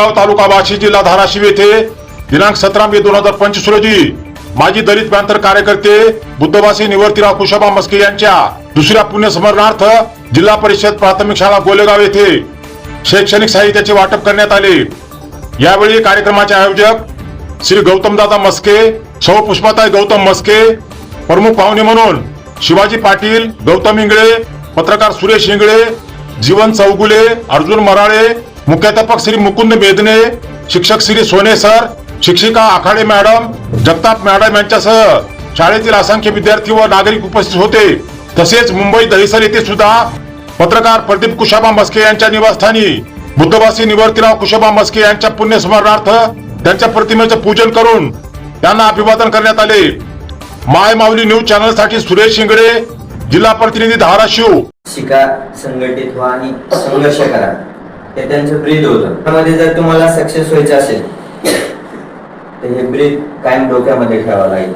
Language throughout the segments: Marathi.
गोलेगाव तालुका वाशी जिल्हा धाराशिव येथे दिनांक सतरा मे दोन हजार पंचवीस रोजी माजी दलित पॅंथर कार्यकर्ते बुद्धवासी निवर्तीराव कुशाबा मस्के यांच्या दुसऱ्या पुण्यस्मरणार्थ जिल्हा परिषद प्राथमिक शाळा गोलेगाव येथे शैक्षणिक साहित्याचे वाटप करण्यात आले. यावेळी कार्यक्रमाचे आयोजक श्री गौतमदादा मस्के सौ पुष्पाताई गौतम मस्के प्रमुख पाहुणे म्हणून शिवाजी पाटील गौतम इंगळे पत्रकार सुरेश इंगळे जीवन चौगुले अर्जुन मराळे मुख्याध्यापक श्री मुकुंद बेदने शिक्षक श्री सोने सर शिक्षिका आखाडे मॅडम जगताप मॅडम यांच्यासह शाळेतील असंख्य विद्यार्थी व नागरिक उपस्थित होते. तसेच मुंबई दहिसर येथे सुद्धा पत्रकार प्रदीप कुशाबा मस्के यांच्या निवासस्थानी बुद्धवासी निवर्तीराव कुशाबा मस्के यांच्या पुण्यस्मरणार्थ त्यांच्या प्रतिमेचं पूजन करून त्यांना अभिवादन करण्यात आले. माय माऊली न्यूज चॅनलसाठी सुरेश शिंगडे जिल्हा प्रतिनिधी धाराशिव. शिका संघटित व्हा आणि संघर्ष करा. हे त्यांचं ब्रीद होतं. त्यामध्ये जर तुम्हाला सक्सेस व्हायचं असेल तर हे ब्रीद कायम डोक्यामध्ये ठेवावं लागेल.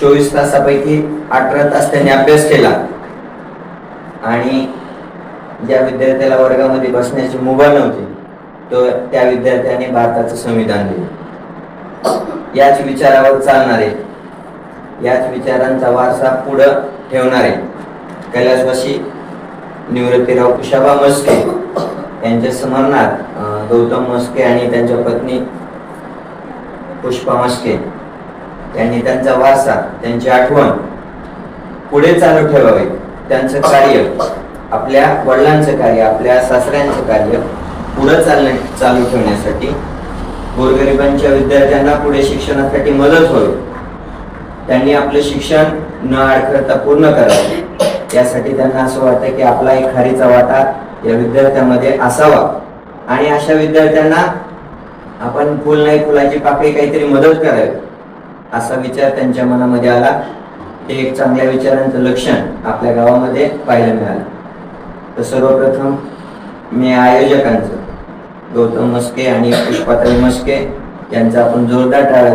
चोवीस तासापैकी अठरा तास त्यांनी अभ्यास केला. आणि ज्या विद्यार्थ्याला वर्गामध्ये बसण्याची मुभा नव्हती तो त्या विद्यार्थ्याने भारताचं संविधान दिलं. याच विचारावर चालणारे याच विचारांचा वारसा पुढं ठेवणारे कैलासवासी निवृत्तीराव कुशाबा मस्के त्यांच्या स्मरणात गौतम मस्के आणि त्यांच्या पत्नी पुष्पा मस्के यांनी त्यांचा वारसा त्यांची आठवण पुढे चालू ठेवावे. त्यांचं कार्य आपल्या वडिलांचं कार्य आपल्या सासऱ्यांचं कार्य पुढे चालणे चालू ठेवण्यासाठी गोरगरिबांच्या विद्यार्थ्यांना पुढे शिक्षणासाठी मदत होईल. त्यांनी आपलं शिक्षण न अडखळता पूर्ण करावे. यासाठी त्यांना असं वाटतं की आपला एक खारीचा वाटा या विद्यार्थ्यांमध्ये असावा. आणि अशा विद्यार्थ्यांना आपण फुल नाही फुलाची पाकळी काहीतरी मदत करावी असा विचार त्यांच्या मनामध्ये आला. हे एक चांगल्या विचारांचं लक्षण आपल्या गावामध्ये पाहायला मिळालं. तर सर्वप्रथम मी आयोजकांचं गौतम मस्के आणि पुष्पाताई मस्के यांचा आपण जोरदार टाळा